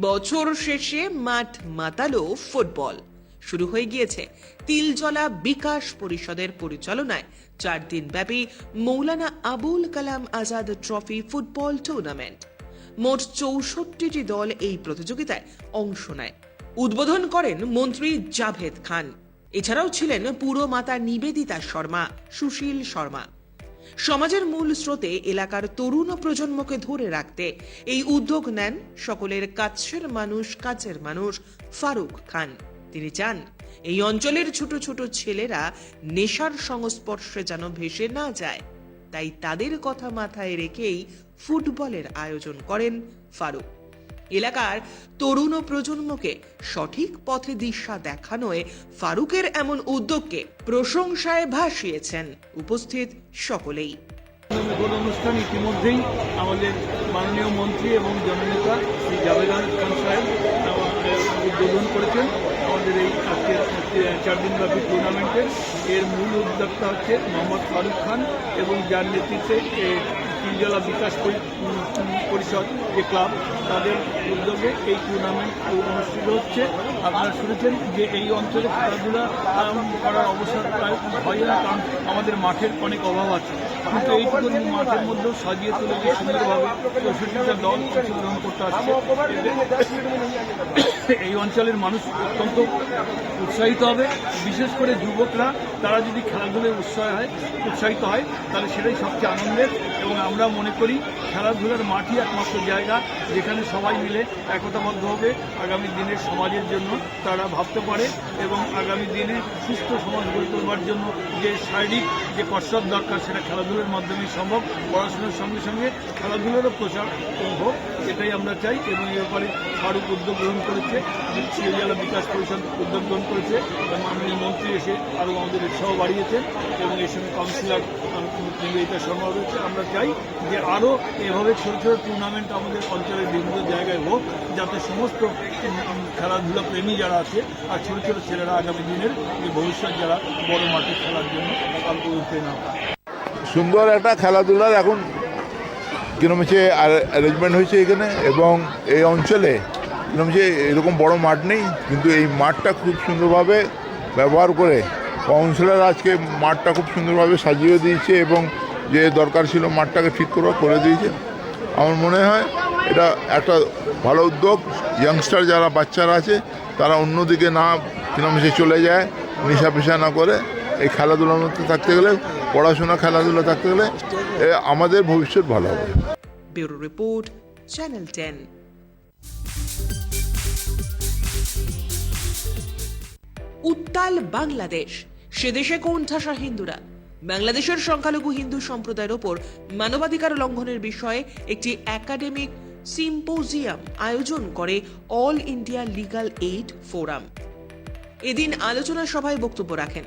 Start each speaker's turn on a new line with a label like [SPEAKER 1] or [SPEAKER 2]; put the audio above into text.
[SPEAKER 1] বছর শেষে মাঠ মাতালো ফুটবল। শুরু হয়ে গিয়েছে তিলজলা বিকাশ পরিষদের পরিচালনায় চার দিন ব্যাপী Maulana Abul Kalam Azad trophy football tournament. মোট চৌষট্টিটি দল এই প্রতিযোগিতায় অংশ নেয়। উদ্বোধন করেন মন্ত্রী জাভেদ খান। এছাড়াও ছিলেন পুরমাতা নিবেদিতা শর্মা, সুশীল শর্মা। সমাজের মূল স্রোতে এলাকার তরুণ প্রজন্মকে ধরে রাখতে এই উদ্যোগ নেন সকলের কাছের মানুষ কাছের মানুষ, ফারুক খান। তিনি চান এই অঞ্চলের ছোট ছোট ছেলেরা নেশার সংস্পর্শে যেন ভেসে না যায়। তাই তাদের কথা মাথায় রেখেই ফুটবলের আয়োজন করেন ফারুক। এলাকার তরুণ প্রজন্মকে সঠিক পথে দিশা দেখানোয় ফারুকের এমন উদ্যোগকে প্রশংসায় ভাসিয়েছেন উপস্থিত সকলেই।
[SPEAKER 2] অনুষ্ঠান ইতিমধ্যেই আমাদের মাননীয় মন্ত্রী এবং জননেতা শ্রী জাভেদ খান সাহেব উদ্বোধন করেছেন। আমাদের এই আজকের চার দিনব্যাপী টুর্নামেন্টের এর মূল উদ্যোক্তা হচ্ছে মোহাম্মদ ফারুক খান এবং যার নেতৃত্বে তিনজলা বিকাশ পরিষদ, যে ক্লাব, তাদের উদ্যোগে এই টুর্নামেন্ট অনুষ্ঠিত হচ্ছে। আপনারা শুনেছেন যে এই অঞ্চলে খেলাধুলা করার অবসর প্রায় হয় না, কারণ আমাদের মাঠের অনেক অভাব আছে। কিন্তু এইটুকু মাঠের মধ্যেও সাজিয়ে তুলে যে সুন্দরভাবে চৌষট্টিটা দল অংশগ্রহণ করতে আসছে এই অঞ্চলের মানুষ অত্যন্ত উৎসাহিত হবে। বিশেষ করে যুবকরা, তারা যদি খেলাধুলায় উৎসাহ হয়, উৎসাহিত হয়, তাহলে সেটাই সবচেয়ে আনন্দের এবং আমরা মনে করি খেলাধুলার মাঠই একমাত্র জায়গা যেখানে সবাই মিলে একতাবদ্ধ হবে। আগামী দিনের সমাজের জন্য তারা ভাবতে পারে এবং আগামী দিনে সুস্থ সমাজ গড়ে তোলবার জন্য যে শারীরিক যে কসরত দরকার সেটা খেলাধুলার মাধ্যমে সম্ভব, পড়াশোনার সঙ্গে সঙ্গে খেলাধুলারও প্রচার হোক, এটাই আমরা চাই এবং এ ব্যাপারে ফারুক উদ্যোগ গ্রহণ করেছে জেলা বিকাশ পরিষদ উদ্যোগ গ্রহণ করেছে এবং মাননীয় মন্ত্রী এসে আরও আমাদের উৎসাহ বাড়িয়েছেন এবং এই সঙ্গে কাউন্সিলর নিবেদিতা শর্মা রয়েছে আমরা চাই যে আরও এভাবে ছোটো ছোটো টুর্নামেন্ট আমাদের অঞ্চলের বিভিন্ন জায়গায় হোক, যাতে সমস্ত খেলাধুলা প্রেমী যারা আছে আর ছোটো ছোটো ছেলেরা আগামী দিনের যে ভবিষ্যৎ যারা বড় মাঠে খেলার জন্য আগ্রহ উঠতে না
[SPEAKER 3] সুন্দর একটা খেলাধুলার এখন কিরম হচ্ছে অ্যারেঞ্জমেন্ট হয়েছে এখানে এবং এই অঞ্চলে কিরম হচ্ছে, এরকম বড় মাঠ নেই, কিন্তু এই মাঠটা খুব সুন্দরভাবে ব্যবহার করে কাউন্সিলর আজকে মাঠটা খুব সুন্দরভাবে সাজিয়ে দিয়েছে এবং যে দরকার ছিল মাঠটাকে ঠিক করে করে দিয়েছে। আমার মনে হয় এটা একটা ভালো উদ্যোগ। ইয়াংস্টার যারা বাচ্চারা আছে, তারা অন্যদিকে না কিরম সে চলে যায়, নেশা পেশা না করে। এই খেলাধুলার মধ্যে থাকতে গেলে, পড়াশোনা, খেলাধুলা থাকতে গেলে আমাদের ভবিষ্যৎ ভালো হবে।
[SPEAKER 1] Bureau report, channel ten. উত্তাল বাংলাদেশ, সে দেশে কোণঠাসা হিন্দুরা। বাংলাদেশের সংখ্যালঘু হিন্দু সম্প্রদায়ের ওপর মানবাধিকার লঙ্ঘনের বিষয়ে একটি একাডেমিক সিম্পোজিয়াম আয়োজন করে All India legal aid forum. এদিন আলোচনা সভায় বক্তব্য রাখেন